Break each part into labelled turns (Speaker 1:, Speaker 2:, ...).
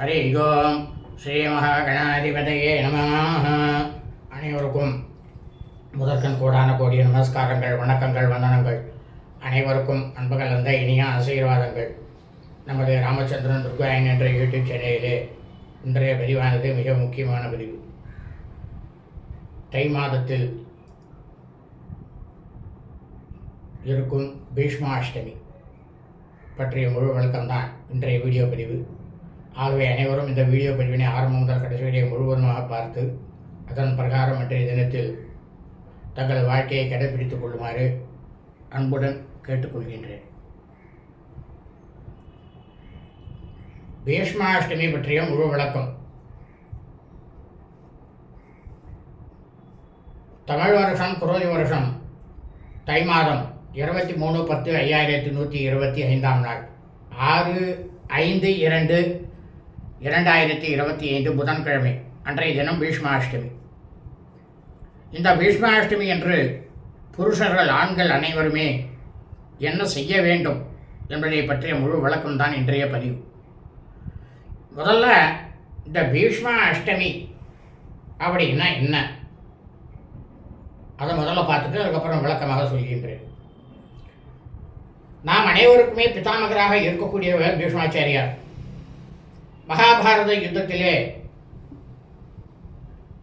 Speaker 1: ஹரி ஓம் ஸ்ரீ மகாகணாதிபதியே நமः அனைவருக்கும் முதற்கன் கூடான கோடிய நமஸ்காரங்கள் வணக்கங்கள் வந்தனங்கள். அனைவருக்கும் அன்பு அந்த இனிய ஆசீர்வாதங்கள். நமது ராமச்சந்திரன் துர்காயன் என்ற யூடியூப் சேனலிலே இன்றைய பதிவானது மிக முக்கியமான பதிவு. தை மாதத்தில் இருக்கும் பீஷ்மாஷ்டமி பற்றிய முழு விளக்கம்தான் இன்றைய வீடியோ பதிவு. ஆகவே அனைவரும் இந்த வீடியோ பதிவினை ஆரம்பம் முதல் கடைசி வரை முழுவதுமாக பார்த்து அதன் பிரகாரம் அன்றைய தினத்தில் தங்களது வாழ்க்கையை கடைபிடித்துக் கொள்ளுமாறு அன்புடன் கேட்டுக்கொள்கின்றேன். பீஷ்மாஷ்டமி பற்றிய முழு விளக்கம். தமிழ் வருஷம் குரோதி வருஷம் தை மாதம் இருபத்தி மூணு பத்து ஐயாயிரத்தி நூற்றி இருபத்தி ஐந்தாம் நாள். ஆறு ஐந்து இரண்டு இரண்டாயிரத்தி இருபத்தி ஐந்து புதன்கிழமை அன்றைய தினம் பீஷ்மாஷ்டமி. இந்த பீஷ்மாஷ்டமி என்று புருஷர்கள் ஆண்கள் அனைவருமே என்ன செய்ய வேண்டும் என்பதை பற்றிய முழு விளக்கம் தான் இன்றைய பதிவு. முதல்ல இந்த பீஷ்மா அஷ்டமி அப்படின்னா என்ன? அதை முதல்ல பார்த்துட்டு அதுக்கப்புறம் விளக்கமாக சொல்கின்றேன். நாம் அனைவருக்குமே பிதாமகராக இருக்கக்கூடியவர் பீஷ்மாச்சாரியார். மகாபாரத யுத்தத்திலே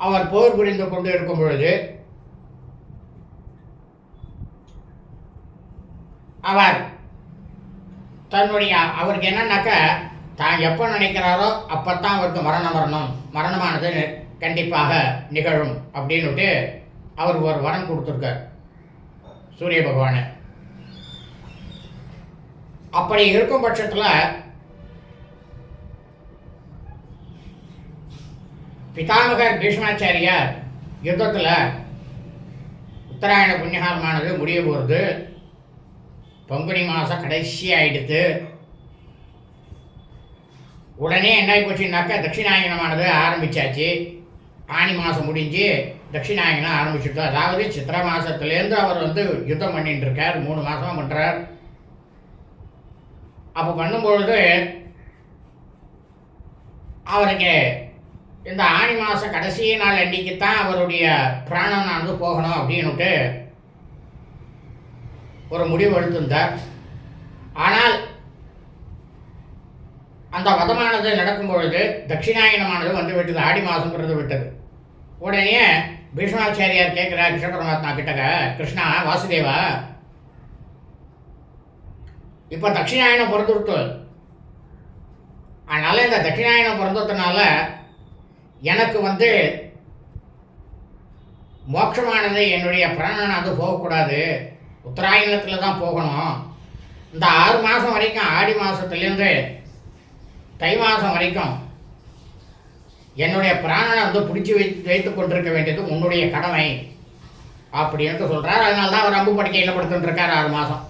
Speaker 1: அவர் போர் புரிந்து கொண்டு இருக்கும் பொழுது அவர் தன்னுடைய அவருக்கு என்னன்னாக்க தான் எப்போ நினைக்கிறாரோ அப்போத்தான் அவருக்கு மரணம் வரணும். மரணமானது கண்டிப்பாக நிகழும் அப்படின்னுட்டு அவர் ஒரு வரம் கொடுத்துருக்கார் சூரிய பகவானை. அப்படி இருக்கும் பட்சத்தில் பிதாமகர் பீஷ்மாச்சாரியார் யுத்தத்தில் உத்தராயண புண்ணியகாலமானது முடிய போகிறது பங்குனி மாதம் கடைசி ஆகிடுது உடனே என்ன ஆகி போச்சுன்னாக்கா தட்சிணாயனமானது ஆரம்பிச்சாச்சு. ஆனி மாதம் முடிஞ்சு தட்சிணாயனம் ஆரம்பிச்சுட்டோம் அதாவது சித்திரை மாதத்துலேருந்து அவர் வந்து யுத்தம் பண்ணிட்டு இருக்கார் மூணு மாதமாக பண்ணுறார் அப்போ பண்ணும்பொழுது அவருக்கு இந்த ஆணி மாத கடைசி நாள் அன்னைக்கு தான் அவருடைய பிராணனானது போகணும் அப்படின்னுட்டு ஒரு முடிவு எடுத்திருந்தார். ஆனால் அந்த வதமானது நடக்கும் பொழுது தட்சிணாயனமானது வந்து விட்டது ஆடி மாதம் பிறந்து விட்டது. உடனே பீஷ்மாச்சாரியார் கேட்குறார் கிருஷ்ண பரமாத்மா கிட்டக கிருஷ்ணா வாசுதேவா இப்போ தட்சிணாயனம் பிறந்துவிட்டு அதனால் இந்த தட்சிணாயனம் பிறந்ததுனால எனக்கு வந்து மோட்சமானது என்னுடைய பிராணனானது போகக்கூடாது. உத்தராயணத்தில் தான் போகணும். இந்த ஆறு மாதம் வரைக்கும் ஆடி மாதத்துலேருந்து தை மாதம் வரைக்கும் என்னுடைய பிராணனை வந்து பிடிச்சி வை வைத்து கொண்டிருக்க வேண்டியது உன்னுடைய கடமை அப்படின்ட்டு சொல்கிறார் அதனால தான் அவர் அம்பு படுக்கையில் படுத்துட்டுருக்கார் ஆறு மாதம்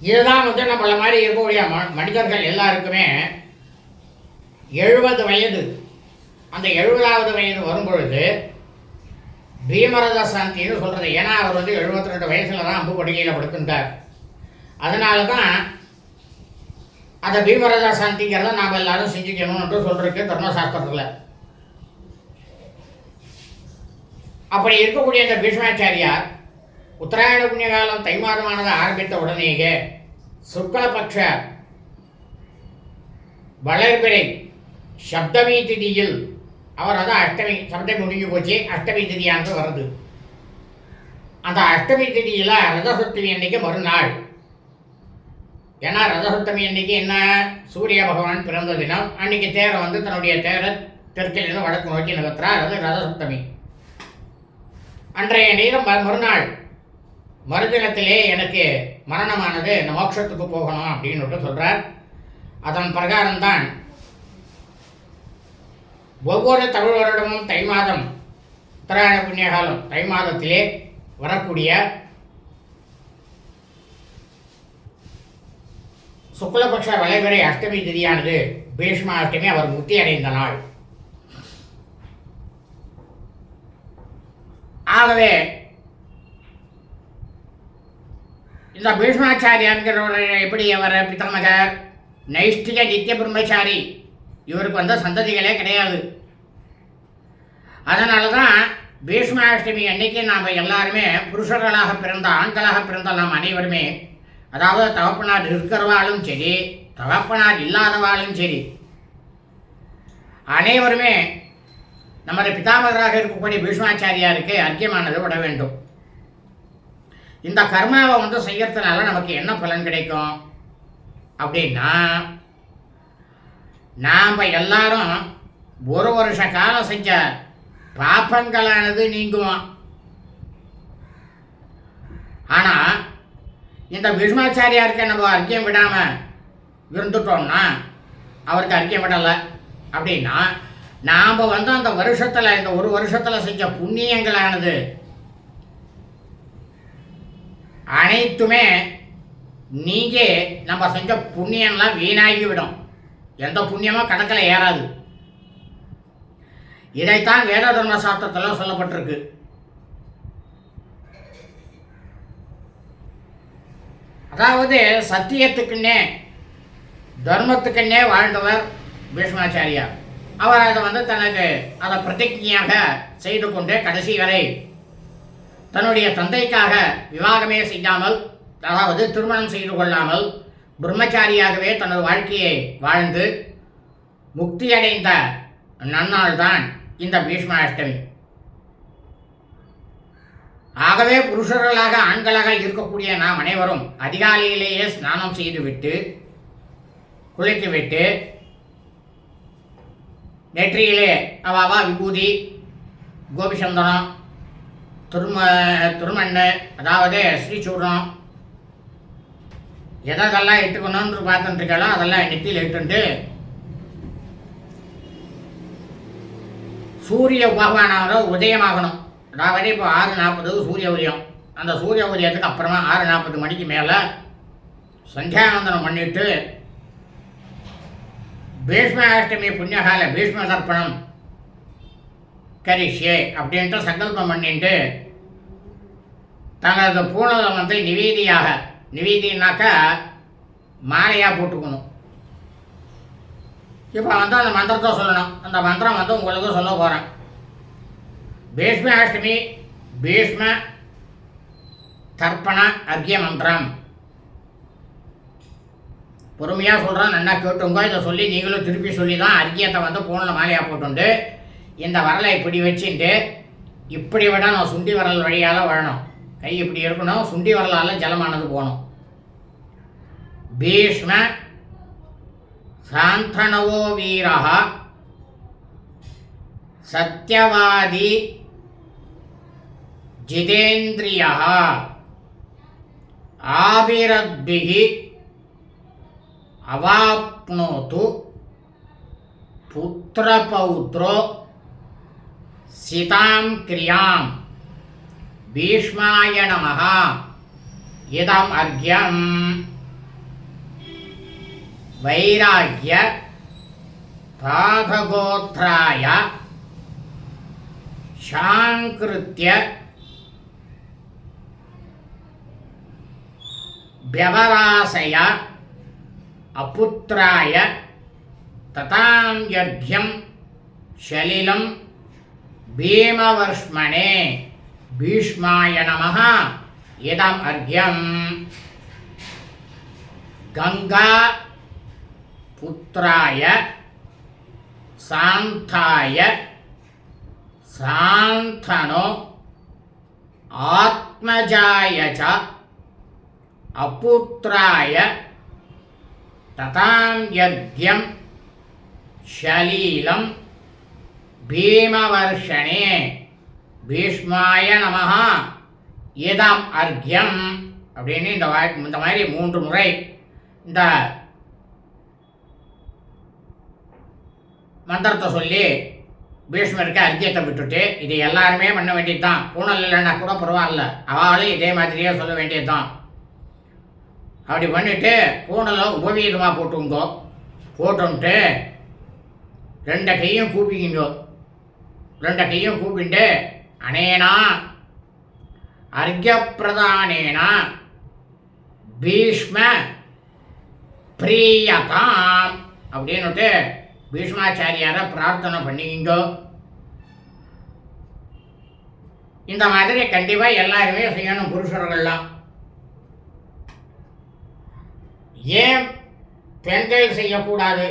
Speaker 1: இதுதான் வந்து நம்மள மாதிரி இருக்கக்கூடிய ம மனிதர்கள் எல்லாருக்குமே எழுபது வயது. அந்த எழுபதாவது வயது வரும்பொழுது பீமரத சாந்தின்னு சொல்கிறது ஏன்னா அவர் வந்து எழுபத்தி ரெண்டு வயசில் தான் அம்பு படுகையில் படுத்துட்டார் அதனால தான் அந்த பீமரத சாந்திங்கிறத நாம் எல்லாரும் செஞ்சுக்கணும்னு சொல்லிருக்கு தர்மசாஸ்திரத்தில். அப்படி இருக்கக்கூடிய அந்த பீஷ்மாச்சாரியார் உத்தராயண புண்ணிய காலம் தை மாதமானது ஆரம்பித்த உடனேயே சுக்லபக்ஷ வளர்பிறை சப்தமி திதியில் அவர் அதான் அஷ்டமி சப்தமி முடிஞ்சு போச்சு அஷ்டமி திதியானது வருது. அந்த அஷ்டமி திதியில் ரதசப்தமி அன்னைக்கு மறுநாள். ஏன்னா ரதசப்தமி அன்னைக்கு என்ன? சூரிய பகவான் பிறந்த தினம். அன்னைக்கு தேரை வந்து தன்னுடைய தேரை தெற்கிலிருந்து வடக்கு நோக்கி நகர்த்துறார். அது ரதசப்தமி. அன்றைய நேரம் ம- மறுநாள். மறுதினத்திலே எனக்கு மரணமானது இந்த மோட்சத்துக்கு போகணும் அப்படின்னு சொல்கிறார் அதன் பிரகாரம்தான் ஒவ்வொரு தமிழ் வருடமும் தை மாதம் உத்தராயண புண்ணியகாலம் தை மாதத்திலே வரக்கூடிய சுக்லபக்ஷ வளைவரை அஷ்டமி திதியானது பீஷ்மா அஷ்டமி அவர் முக்தி அடைந்த நாள். ஆகவே இந்த பீஷ்மாச்சாரியார்கிறவர் எப்படி அவர் பித்தமகர் நைஷ்டிக நித்திய பிரம்மச்சாரி இவருக்கு வந்த சந்ததிகளே கிடையாது. அதனால தான் பீஷ்மாஷ்டமி அன்னைக்கு நாம் எல்லாருமே புருஷர்களாக பிறந்த ஆண்களாக பிறந்த நாம் அனைவருமே. அதாவது தகப்பனார் இருக்கிறவாளும் சரி தகப்பனார் இல்லாதவாளும் சரி அனைவருமே நமது பிதாமகராக இருக்கக்கூடிய பீஷ்மாச்சாரியாருக்கு அர்க்கியமானது விட வேண்டும். இந்த கர்மாவை வந்து செய்யறதுனால நமக்கு என்ன பலன் கிடைக்கும்? அப்படின்னா நாம் எல்லாரும் ஒரு வருஷ காலம் செஞ்ச பாப்பங்களானது நீங்குவோம் ஆனால் இந்த பீஷ்மாச்சாரியாருக்கு நம்ம அர்க்கியம் விடாமல் இருந்துட்டோம்னா அவருக்கு அர்க்கியம் விடலை. அப்படின்னா நாம் வந்து அந்த வருஷத்தில் இந்த ஒரு வருஷத்தில் செஞ்ச புண்ணியங்களானது அனைத்துமே நீங்கள் நம்ம செஞ்ச புண்ணியம்லாம் வீணாகிவிடும். எந்த புண்ணியமும் கணக்கில் ஏறாது. இதைத்தான் வேத தர்ம சாஸ்திரத்தில் சொல்லப்பட்டிருக்கு. அதாவது சத்தியத்துக்குன்னே தர்மத்துக்குன்னே வாழ்ந்தவர் பீஷ்மாச்சாரியா அவர் அதை வந்து தனக்கு அதை பிரதிஜையாக செய்து கொண்டு கடைசி வரை தன்னுடைய தந்தைக்காக விவாகமே செய்யாமல் அதாவது திருமணம் செய்து கொள்ளாமல் பிரம்மச்சாரியாகவே தனது வாழ்க்கையை வாழ்ந்து முக்தியடைந்த நன்னால்தான் இந்த பீஷ்மாஷ்டமி. ஆகவே புருஷர்களாக ஆண்களாக இருக்கக்கூடிய நாம் அனைவரும் அதிகாலையிலேயே ஸ்நானம் செய்துவிட்டு குளித்துவிட்டு நெற்றியிலே அவாவா விபூதி கோபிசந்தனம் திரும திருமண்ணு அதாவது ஸ்ரீசூர்ணம் எதெல்லாம் இட்டுக்கணும்னு பார்த்துட்டு இருக்காளோ அதெல்லாம் நெத்தியில் இட்டுண்டு சூரிய பகவானாவது உதயமாகணும். அதாவது இப்போ ஆறு நாற்பது சூரிய உதயம். அந்த சூரிய உதயத்துக்கு அப்புறமா ஆறு நாற்பது மணிக்கு மேலே சந்தியாவந்தனம் பண்ணிட்டு பீஷ்மாஷ்டமி புண்ணியகால பீஷ்ம தர்ப்பணம் கரிஷே அப்படின்ட்டு சங்கல்பம் பண்ணிட்டு தங்களது பூணலை வந்து நிவேதியாக நிவேதினாக்கா மாலையாக போட்டுக்கணும். இப்போ வந்து அந்த மந்திரத்தை சொல்லணும். அந்த மந்திரம் வந்து உங்களுக்கு சொல்ல போகிறேன் பீஷ்ம அஷ்டமி பீஷ்ம தர்ப்பண அர்க்கிய மந்திரம். பொறுமையாக சொல்கிறேன் நல்லா கேட்டுங்க இதை சொல்லி நீங்களும் திருப்பி சொல்லி தான் அர்க்கியத்தை வந்து ஃபோனில் மாலையாக போட்டுண்டு இந்த வரலை இப்படி வச்சுட்டு இப்படி விட நான் சுண்டி வரல் வழியால் வரணும். கை இப்படி இருக்கணும் சுண்டி வரலால் ஜலமானது போகணும் பீஷ்ம சாந்தனவோ வீரः சத்யவாதி ஜிதேந்திரியः ஆபிரத்பிः அவாப்னோத்து புத்திரபௌத்ரோ சிதாம் கிரியாம் भीष्माय नमः इदम् अर्घ्यम्। वैराग्य पाफगोत्राय शाङ्कृत्य व्यवरासय अपुत्राय ततां यघ्यं शलिलं भीमवर्ष्मणे। भीष्माय नमः। इदम् अर्घ्यम्। गङ्गा पुत्राय सान्थाय सान्थनो आत्मजाय च अपुत्राय तथान्यर्घ्यं शलीलं भीमवर्षणे பீஷ்மாய நமகா ஏதாம் அர்க்யம். அப்படின்னு இந்த வாய் இந்த மாதிரி மூன்று முறை இந்த மந்திரத்தை சொல்லி பீஷ்மருக்கு அர்க்கியத்தை விட்டுட்டு இது எல்லாருமே பண்ண வேண்டியது தான் பூனல் இல்லைன்னா கூட பரவாயில்ல. அவளும் இதே மாதிரியே சொல்ல வேண்டியது தான் அப்படி பண்ணிவிட்டு பூனலை உபவீதமாக போட்டுங்கோ. போட்டுன்ட்டு ரெண்டு கையும் கூப்பிக்கிங்கோ. ரெண்டு கையும் கூப்பிட்டு அனேனா அர்க்கியப்பிரதானேனா பீஷ்ம பிரியதாம் அப்படின்னுட்டு பீஷ்மாச்சாரியாரை பிரார்த்தனை பண்ணிக்கிங்கோ. இந்த மாதிரி கண்டிப்பாக எல்லாருமே செய்யணும் புருஷர்கள்லாம். ஏன் பெண்கள் செய்யக்கூடாது?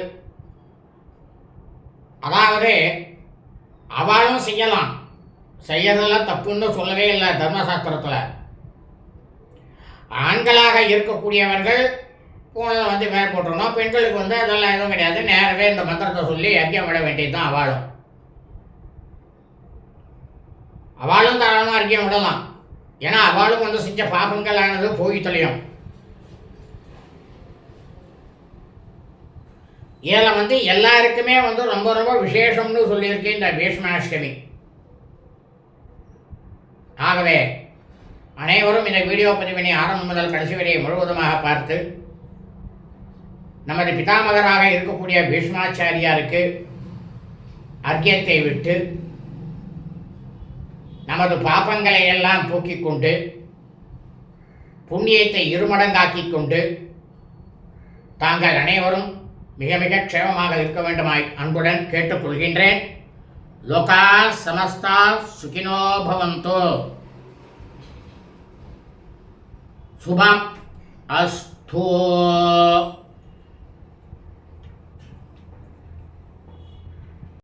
Speaker 1: அதாவது அவளும் செய்யலாம். செய்யறதெல்லாம் தப்புன்னு சொல்லவே இல்லை தர்மசாஸ்திரத்தில். ஆண்களாக இருக்கக்கூடியவர்கள் பூனை வந்து மேல் போட்டுருணும் பெண்களுக்கு வந்து அதெல்லாம் எதுவும் கிடையாது. நேரவே இந்த மந்திரத்தை சொல்லி யஜ்யம் விட வேண்டியது தான் அவளும். அவளும் தாராளமாக அறிக்கையம் விடலாம். ஏன்னா அவளும் வந்து செஞ்ச பாபங்களானது போய் தொலையும். இதில் வந்து எல்லாருக்குமே வந்து ரொம்ப ரொம்ப விசேஷம்னு சொல்லியிருக்கு இந்த பீஷ்மாஷ்டமி. ஆகவே அனைவரும் இந்த வீடியோ பதிவினை ஆரம்பம் முதல் கடைசி வரை முழுவதுமாக பார்த்து நமது பிதாமகராக இருக்கக்கூடிய பீஷ்மாச்சாரியாருக்கு அர்க்கியத்தை விட்டு நமது பாப்பங்களை எல்லாம் போக்கிக் கொண்டு புண்ணியத்தை இருமடங்காக்கிக் கொண்டு தாங்கள் அனைவரும் மிக மிக க்ஷேமமாக இருக்க வேண்டுமாய் அன்புடன் கேட்டுக்கொள்கின்றேன். లోకా సమస్త సుఖినో భవంతు. శుభం అస్థో